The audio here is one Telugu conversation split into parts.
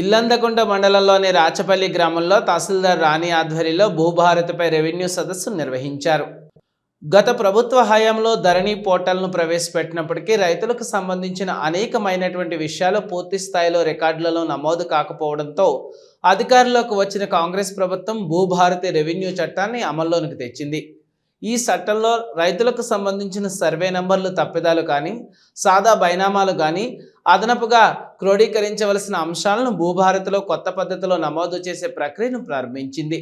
ఇల్లందకుంట మండలంలోని రాచపల్లి గ్రామంలో తహసీల్దార్ రాణి ఆధ్వర్యంలో భూభారత్పై రెవెన్యూ సదస్సు నిర్వహించారు. గత ప్రభుత్వ హయాంలో ధరణి పోర్టల్ను ప్రవేశపెట్టినప్పటికీ రైతులకు సంబంధించిన అనేకమైనటువంటి విషయాలు పూర్తి స్థాయిలో రికార్డులలో నమోదు కాకపోవడంతో అధికారంలోకి వచ్చిన కాంగ్రెస్ ప్రభుత్వం భూభారతి రెవెన్యూ చట్టాన్ని అమల్లోనికి తెచ్చింది. ఈ చట్టంలో రైతులకు సంబంధించిన సర్వే నంబర్లు తప్పిదాలు కానీ సాదా బైనామాలు కానీ అదనపుగా క్రోడీకరించవలసిన అంశాలను భూభారత్లో కొత్త పద్ధతిలో నమోదు చేసే ప్రక్రియను ప్రారంభించింది.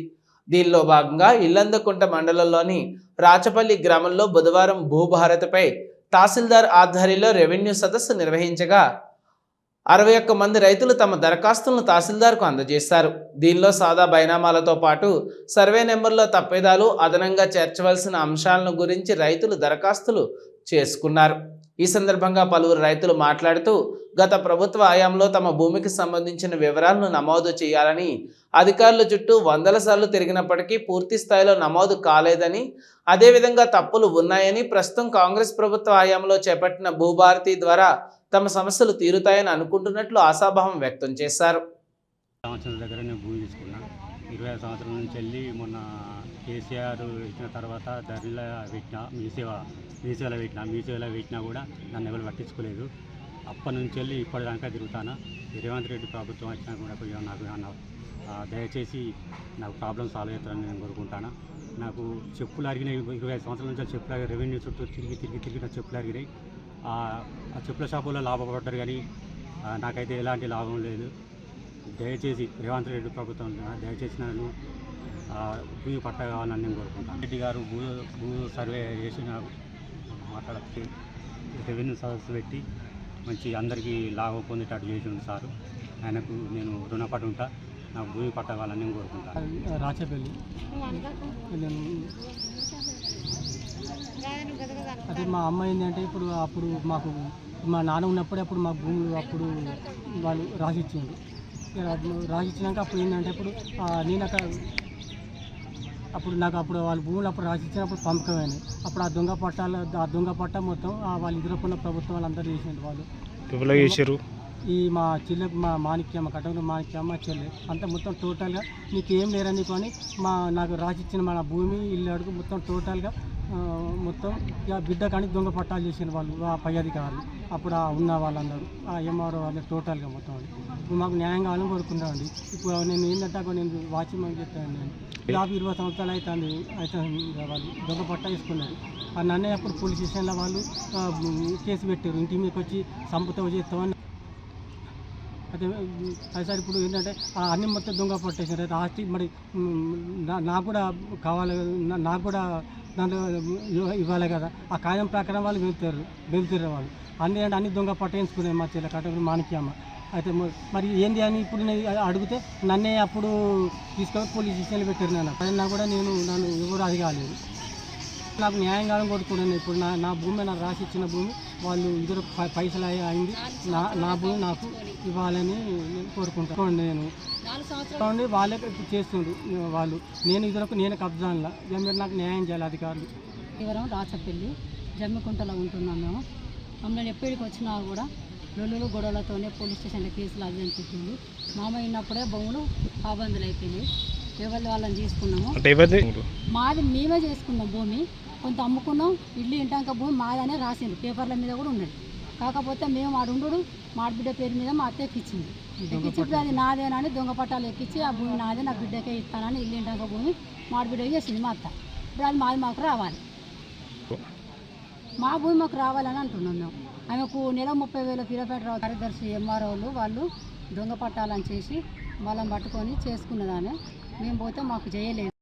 దీనిలో భాగంగా ఇల్లందకుంట మండలంలోని రాచపల్లి గ్రామంలో బుధవారం భూభారత్పై తహసీల్దార్ ఆధ్వర్యంలో రెవెన్యూ సదస్సు నిర్వహించగా అరవై ఒక్క మంది రైతులు తమ దరఖాస్తులను తహసీల్దార్కు అందజేశారు. దీనిలో సాదా బైనామాలతో పాటు సర్వే నెంబర్లో తప్పేదాలు అదనంగా చేర్చవలసిన అంశాలను గురించి రైతులు దరఖాస్తులు చేసుకున్నారు. ఈ సందర్భంగా పలువురు రైతులు మాట్లాడుతూ గత ప్రభుత్వ హయాంలో తమ భూమికి సంబంధించిన వివరాలను నమోదు చేయాలని అధికారుల చుట్టూ వందల సార్లు తిరిగినప్పటికీ పూర్తి స్థాయిలో నమోదు కాలేదని అదేవిధంగా తప్పులు ఉన్నాయని ప్రస్తుతం కాంగ్రెస్ ప్రభుత్వ హయాంలో చేపట్టిన భూభారతి ద్వారా తమ సమస్యలు తీరుతాయని అనుకుంటున్నట్లు ఆశాభావం వ్యక్తం చేశారు. సంవత్సరం దగ్గర నేను భూమి తీసుకున్నా. ఇరవై ఐదు సంవత్సరం నుంచి వెళ్ళి మొన్న కేసీఆర్ ఇచ్చిన తర్వాత ధరలో పెట్టిన మీ సేవ మీ సేవలో మీ సేవలో పెట్టినా కూడా నన్ను ఎవరు పట్టించుకోలేదు. అప్పటి నుంచి వెళ్ళి ఇప్పటిదాకా తిరుగుతాను. రేవంత్ రెడ్డి ప్రభుత్వం వచ్చినా కూడా కొంచెం నాకు దయచేసి నాకు ప్రాబ్లం సాల్వ్ అవుతారని నేను కోరుకుంటాను. నాకు చెప్పులు అరిగినాయి. ఇరవై ఐదు సంవత్సరాల నుంచి చెప్పులు అరిగి రెవెన్యూ చుట్టూ తిరిగి తిరిగి తిరిగి నా చెప్పులు అరిగినాయి. చెప్పుల షాపులో లాభపడ్డారు కానీ నాకైతే ఎలాంటి లాభం లేదు. దయచేసి రేవంత్ రెడ్డి ప్రభుత్వం దయచేసి నన్ను భూమి పట్ట కావాలని నేను కోరుకుంటాను. రెడ్డి గారు భూ భూ సర్వే చేసి నాకు మాట్లాడి రెవెన్యూ సదస్సు పెట్టి మంచి అందరికీ లాభం పొందేటట్టు చేసి ఉంది సారు. ఆయనకు నేను రుణపడి ఉంటా. నాకు భూమి పట్ట నేను కోరుకుంటాను. రాచేపల్లి. నేను అదే మా అమ్మ ఏంటంటే ఇప్పుడు అప్పుడు మాకు మా నాన్న ఉన్నప్పుడు అప్పుడు మా భూములు అప్పుడు వాళ్ళు రాసిచ్చిండు. రాసిచ్చినాక అప్పుడు ఏంటంటే ఇప్పుడు నేను అక్కడ అప్పుడు నాకు అప్పుడు వాళ్ళ భూములు అప్పుడు రాసిచ్చినప్పుడు పంపకమైనాయి అప్పుడు ఆ దొంగ పట్టాల ఆ దొంగ పట్ట మొత్తం వాళ్ళు ఎదుర్కొన్న ప్రభుత్వం వాళ్ళందరూ చేసిండ్రు వాళ్ళు. చేశారు ఈ మా చెల్లె మా మాణిక్యమ్మ కటంలో మాణిక్యమ్మ చెల్లె. అంతా మొత్తం టోటల్గా నీకు ఏం లేరని కొని మా నాకు రాసిచ్చిన మన భూమి ఇల్లు అడుగు మొత్తం టోటల్గా మొత్తం ఇక బిడ్డ కానీ దొంగ పట్టాలు చేసిన వాళ్ళు ఆ పై అధికారులు. అప్పుడు ఆ ఉన్న వాళ్ళందరూ ఆ ఎంఆర్ఓ వాళ్ళు టోటల్గా మొత్తం అండి. మాకు న్యాయం కావాలని కోరుకుంటామండి ఇప్పుడు నేను ఏంటంటే నేను వాచ్మెన్ చెప్తాను నేను. యాభై ఇరవై సంవత్సరాలు అవుతుంది అయితే వాళ్ళు దొంగ పట్టా వేసుకున్నారు. ఆ నన్నే అప్పుడు పోలీస్ స్టేషన్లో వాళ్ళు కేసు పెట్టారు. ఇంటి మీదకి వచ్చి సంపుతో చేస్తామని అయితే అది సార్ ఇప్పుడు ఏంటంటే ఆ అన్ని మొత్తం దొంగ పట్టేసారు అయితే ఆస్తి మరి నా- నాకు కూడా కావాలి నాకు కూడా దాంట్లో ఇవ్వాలి కదా. ఆ కాయం ప్రకారం వాళ్ళు వెళ్తారు వెళ్తారు వాళ్ళు. అన్ని అంటే అన్ని దొంగ పట్టేసుకున్నాయి మా చెల్లె కట్టకుడు మాణిక్యమ్మ అయితే మరి ఏంది అని ఇప్పుడు నేను అడిగితే నన్నే అప్పుడు తీసుకొని పోలీస్ స్టేషన్లో పెట్టారు నన్ను. అయినా కూడా నేను నన్ను ఎవరు అది కాలేదు. నాకు న్యాయం కావాలని ఇప్పుడు నా నా భూమి నాకు రాసి ఇచ్చిన భూమి వాళ్ళు ఇద్దరు పై- పైసలు అయింది. నా నా భూమి నాకు ఇవ్వాలని నేను కోరుకుంటాను నేను. ఉండి వాళ్ళే చేస్తుండ్రు వాళ్ళు. నేను ఇద్దరకు నేను కబ్జాన్లా. ఇక మీరు నాకు న్యాయం చేయాలి అధికారులు. వివరం రాచపల్లి జమ్మికుంటలో ఉంటున్నాం మేము. మమ్మల్ని ఎప్పటికి వచ్చినా కూడా లొల్లులు గొడవలతోనే పోలీస్ స్టేషన్లో కేసులు అది అని పెట్టింది మామ అయినప్పుడే భూములు పాబందులు అయిపోయినాయి ఎవరి వాళ్ళని తీసుకున్నాము? మాది మేమే చేసుకున్నాం భూమి. కొంత అమ్ముకున్నాం ఇల్లు ఇంటాక భూమి మాదనే రాసింది పేపర్ల మీద కూడా ఉన్నది. కాకపోతే మేము ఆడు ఉండు మా బిడ్డ పేరు మీద మా అత్తయ్యకి ఇచ్చింది ఎక్కించి ఇప్పుడు అది నాదేనని దొంగ పట్టాలు ఎక్కించి ఆ భూమి నాదే నా బిడ్డకే ఇస్తానని ఇల్లు ఇంటాక భూమి మా బిడ్డ చేసింది మా అత్త. ఇప్పుడు అది మాది మాకు రావాలి. మా భూమి మాకు రావాలని అంటున్నాం మేము. ఆమెకు నెల ముప్పై వేల రావు కార్యదర్శి ఎంఆర్ఓలు వాళ్ళు దొంగ పట్టాలని చేసి వాళ్ళని పట్టుకొని చేసుకున్నదానే మేము పోతే మాకు చేయలేదు